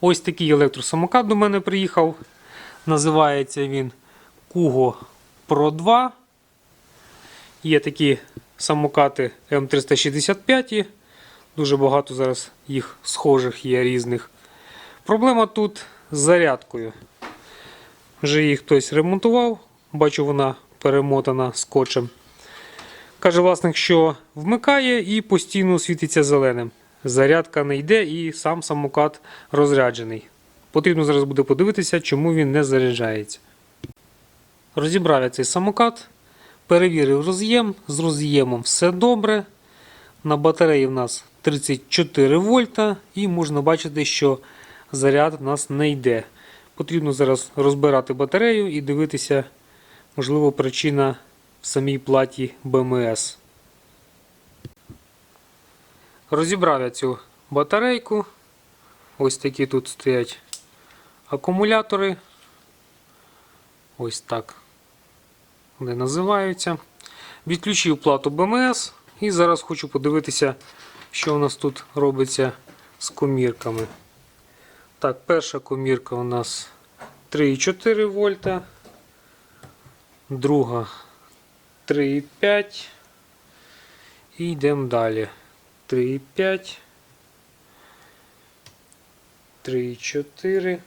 Ось такий електросамокат до мене приїхав. Називається він Kugo Pro 2. Є такі самокати М365. Дуже багато зараз їх схожих є різних. Проблема тут з зарядкою. Вже її хтось ремонтував. Бачу, вона перемотана скотчем. Каже власник, що вмикає і постійно світиться зеленим. Зарядка не йде і сам самокат розряджений. Потрібно зараз буде подивитися, чому він не заряджається. Розібрав я цей самокат, перевірив роз'єм. З роз'ємом все добре. На батареї в нас 34 вольта, і можна бачити, що заряд в нас не йде. Потрібно зараз розбирати батарею і дивитися, можливо, причина в самій платі БМС. Розібрав я цю батарейку. Ось такі тут стоять акумулятори. Ось так вони називаються. Відключив плату БМС і зараз хочу подивитися, що у нас тут робиться з комірками. Так, перша комірка у нас 3,4 вольта, друга 3,5 і йдемо далі. 3,5, 3,4,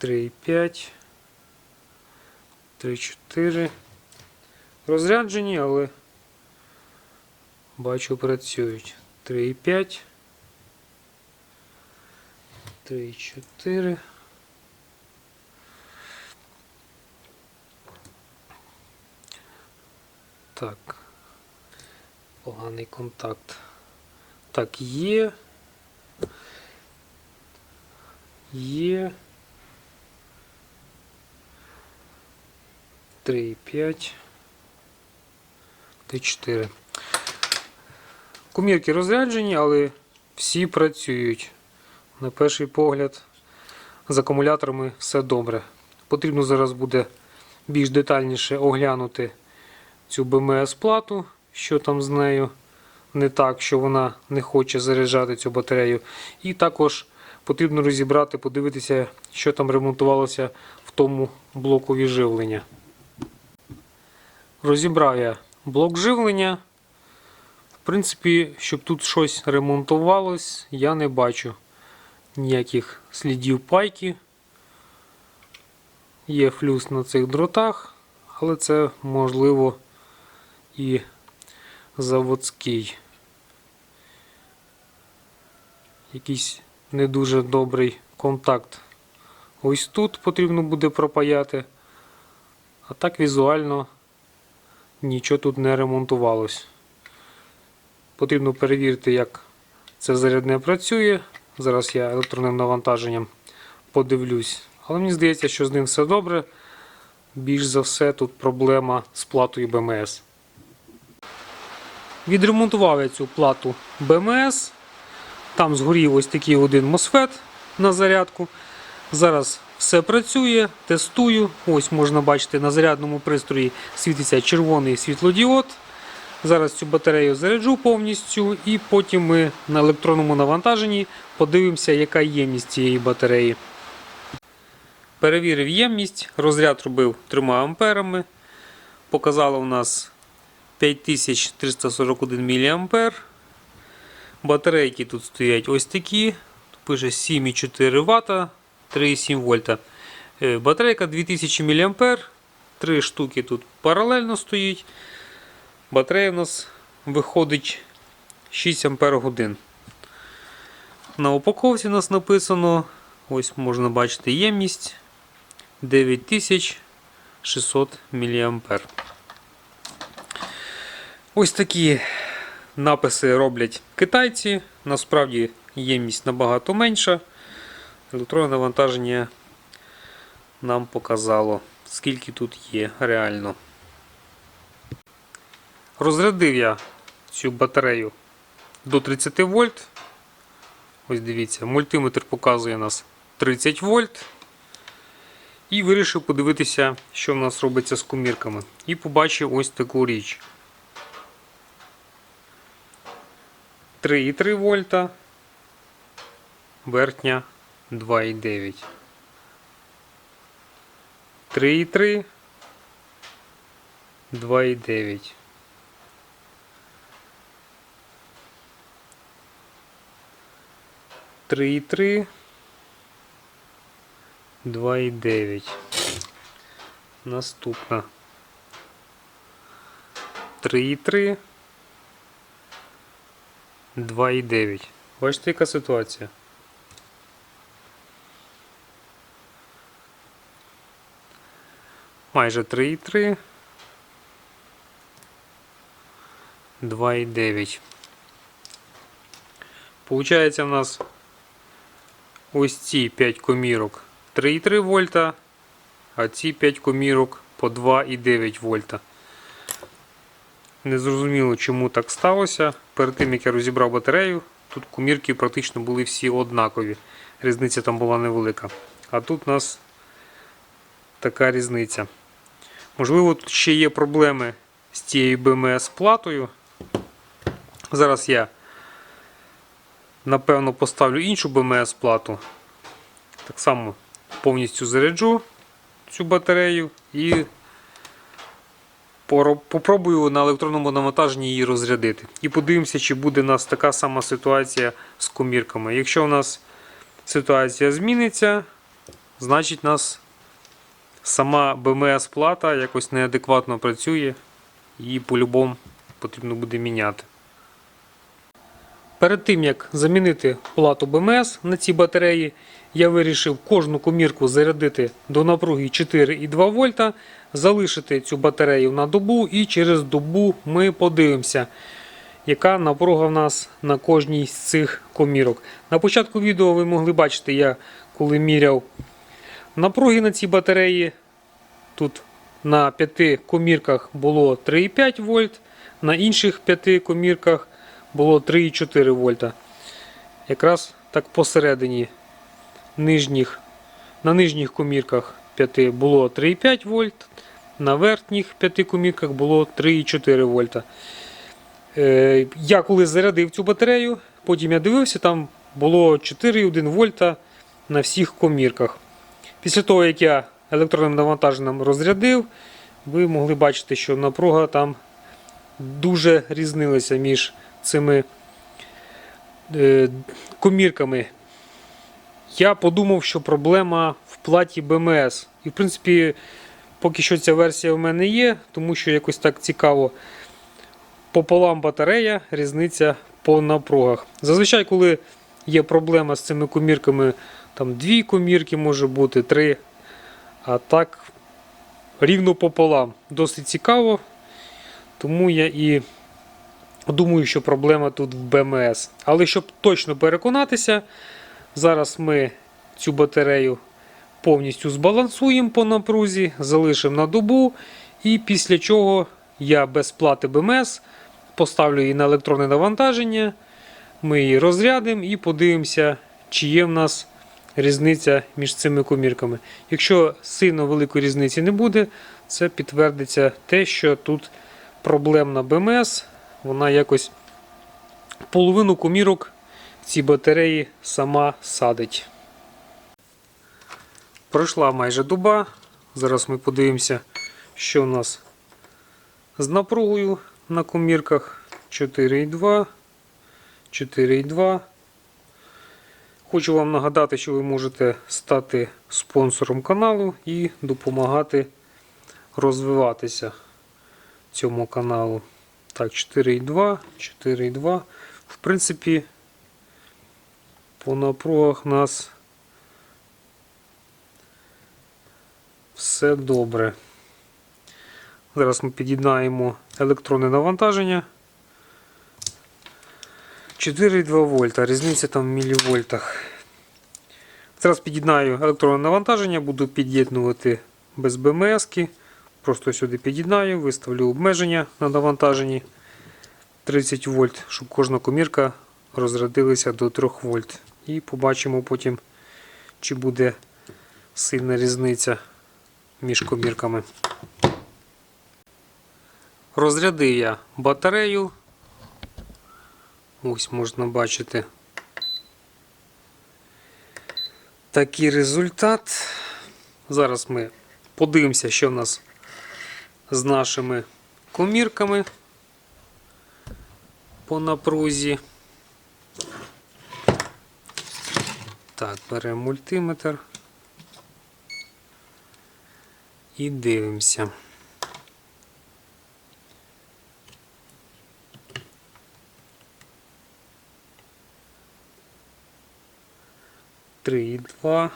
3,5, 3,4. Розряджені, але бачу працюють. 3,5, 3,4. Так. Поганий контакт. Так, є. Є. 3,5. 3,4. Комірки розряджені, але всі працюють. На перший погляд, з акумуляторами все добре. Потрібно зараз буде більш детальніше оглянути цю БМС плату, що там з нею не так, що вона не хоче заряджати цю батарею. І також потрібно розібрати, подивитися, що там ремонтувалося в тому блоку живлення. Розібрав я блок живлення. В принципі, щоб тут щось ремонтувалось, я не бачу ніяких слідів пайки. Є флюс на цих дротах, але це можливо і заводський. Якийсь не дуже добрий контакт. Ось тут потрібно буде пропаяти. А так візуально нічого тут не ремонтувалось. Потрібно перевірити, як це зарядне працює. Зараз я електронним навантаженням подивлюсь. Але мені здається, що з ним все добре. Більш за все тут проблема з платою БМС. Відремонтував я цю плату БМС. Там згорів ось такий один MOSFET на зарядку. Зараз все працює, тестую. Ось можна бачити, на зарядному пристрої світиться червоний світлодіод. Зараз цю батарею заряджу повністю, і потім ми на електронному навантаженні подивимося, яка ємність цієї батареї. Перевірив ємність, розряд робив 3 амперами. Показало у нас 5341 мА. Батарейки тут стоять ось такі. Тут пише 7,4 Вт, 3,7 вольта. Е, Батарейка 2000 мА. Три штуки тут паралельно стоїть. Батарея у нас виходить 6 Ампер годин. На упаковці у нас написано, ось можна бачити ємність 9600 мА. Ось такі написи роблять китайці. Насправді ємність набагато менша. Електронне навантаження нам показало, скільки тут є реально. Розрядив я цю батарею до 30 вольт. Ось дивіться, мультиметр показує нас 30 вольт. І вирішив подивитися, що в нас робиться з комірками. І побачив ось таку річ. 3,3 вольта. Верхня 2,9. 3,3. 2,9. Три і три. Два і дев'ять. Наступна. Три і три. Два і дев'ять. Бачите, яка ситуація? Майже три і три. 2,9. Получається в нас ось ці 5 комірок 3,3 вольта, а ці 5 комірок по 2,9 вольта. Не зрозуміло, чому так сталося. Перед тим як я розібрав батарею, тут комірки практично були всі однакові. Різниця там була невелика. А тут у нас така різниця. Можливо, тут ще є проблеми з цією BMS платою. Зараз я напевно поставлю іншу BMS плату. Так само повністю заряджу цю батарею і попробую на електронному навантаженні її розрядити. І подивимося, чи буде у нас така сама ситуація з комірками. Якщо у нас ситуація зміниться, значить у нас сама BMS плата якось неадекватно працює, її по-любому потрібно буде міняти. Перед тим як замінити плату БМС на ці батареї, я вирішив кожну комірку зарядити до напруги 4,2 вольта, залишити цю батарею на добу і через добу ми подивимося, яка напруга в нас на кожній з цих комірок. На початку відео ви могли бачити, я коли міряв напруги на ці батареї. Тут на 5 комірках було 3,5 вольт, на інших 5 комірках було 3,4 вольта. Якраз так посередині нижніх, на нижніх комірках 5 було 3,5 вольт, на верхніх 5 комірках було 3,4 вольта. Е, я коли зарядив цю батарею, потім я дивився, там було 4,1 вольта на всіх комірках. Після того, як я електронним навантаженням розрядив, ви могли бачити, що напруга там дуже різнилася між цими е, комірками. Я подумав, що проблема в платі БМС. І, в принципі, поки що ця версія в мене є, тому що якось так цікаво. Пополам батарея, різниця по напругах. Зазвичай, коли є проблема з цими комірками, там дві комірки може бути, три. А так рівно пополам. Досить цікаво. Тому я і думаю, що проблема тут в БМС. Але щоб точно переконатися, зараз ми цю батарею повністю збалансуємо по напрузі, залишимо на добу. І після чого я без плати БМС поставлю її на електронне навантаження. Ми її розрядимо і подивимося, чи є в нас різниця між цими комірками. Якщо сильно великої різниці не буде, це підтвердиться те, що тут проблемна БМС, вона якось половину комірок в цій батареї сама садить. Пройшла майже доба. Зараз ми подивимося, що у нас з напругою на комірках 4,2, 4,2. Хочу вам нагадати, що ви можете стати спонсором каналу і допомагати розвиватися цьому каналу. Так, 4,2, 4,2. В принципі, по напругах нас все добре. Зараз ми під'єднаємо електронне навантаження. 4,2 вольта, різниця там в мілівольтах. Зараз під'єднаю електронне навантаження, буду під'єднувати без БМС. Просто сюди під'єднаю, виставлю обмеження на навантаженні 30 вольт, щоб кожна комірка розрядилася до 3 вольт. І побачимо потім, чи буде сильна різниця між комірками. Розрядив я батарею. Ось можна бачити такий результат. Зараз ми подивимося, що в нас з нашими комірками по напрузі. Так, беремо мультиметр і дивимося. Три два.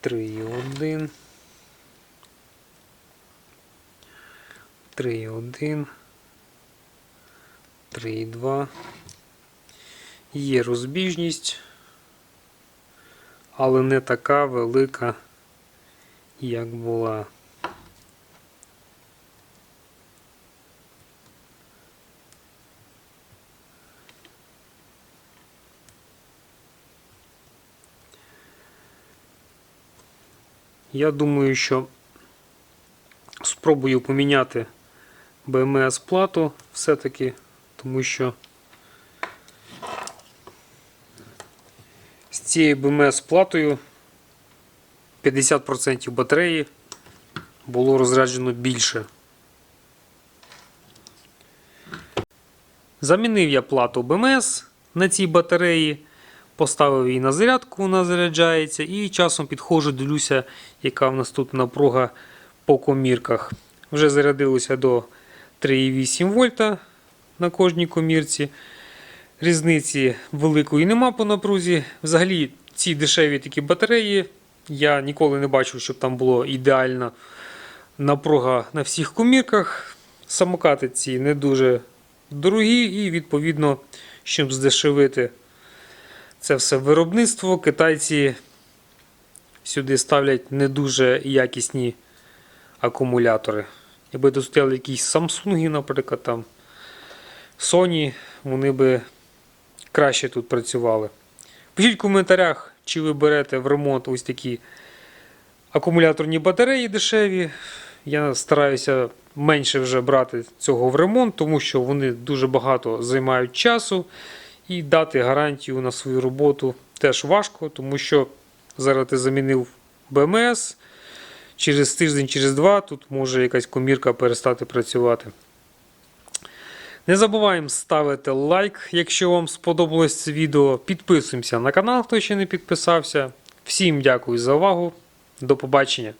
Три один. Три один. Три два. Є розбіжність, але не така велика, як була. Я думаю, що спробую поміняти БМС плату все-таки, тому що цією БМС платою 50% батареї було розряджено більше. Замінив я плату БМС на цій батареї, поставив її на зарядку, вона заряджається, і часом підходжу, дивлюся, яка в нас тут напруга по комірках. Вже зарядилося до 3,8 вольта на кожній комірці. Різниці великої нема по напрузі. Взагалі, ці дешеві такі батареї. Я ніколи не бачив, щоб там було ідеальна напруга на всіх комірках. Самокати ці не дуже дорогі, і, відповідно, щоб здешевити це все виробництво, китайці сюди ставлять не дуже якісні акумулятори. Якби тут якісь Samsung, наприклад, там Sony, вони би краще тут працювали. Пишіть в коментарях, чи ви берете в ремонт ось такі акумуляторні батареї дешеві. Я стараюся менше вже брати цього в ремонт, тому що вони дуже багато займають часу. І дати гарантію на свою роботу теж важко, тому що зараз ти замінив БМС. Через тиждень, через два тут може якась комірка перестати працювати. Не забуваємо ставити лайк, якщо вам сподобалось це відео. Підписуємося на канал, хто ще не підписався. Всім дякую за увагу. До побачення!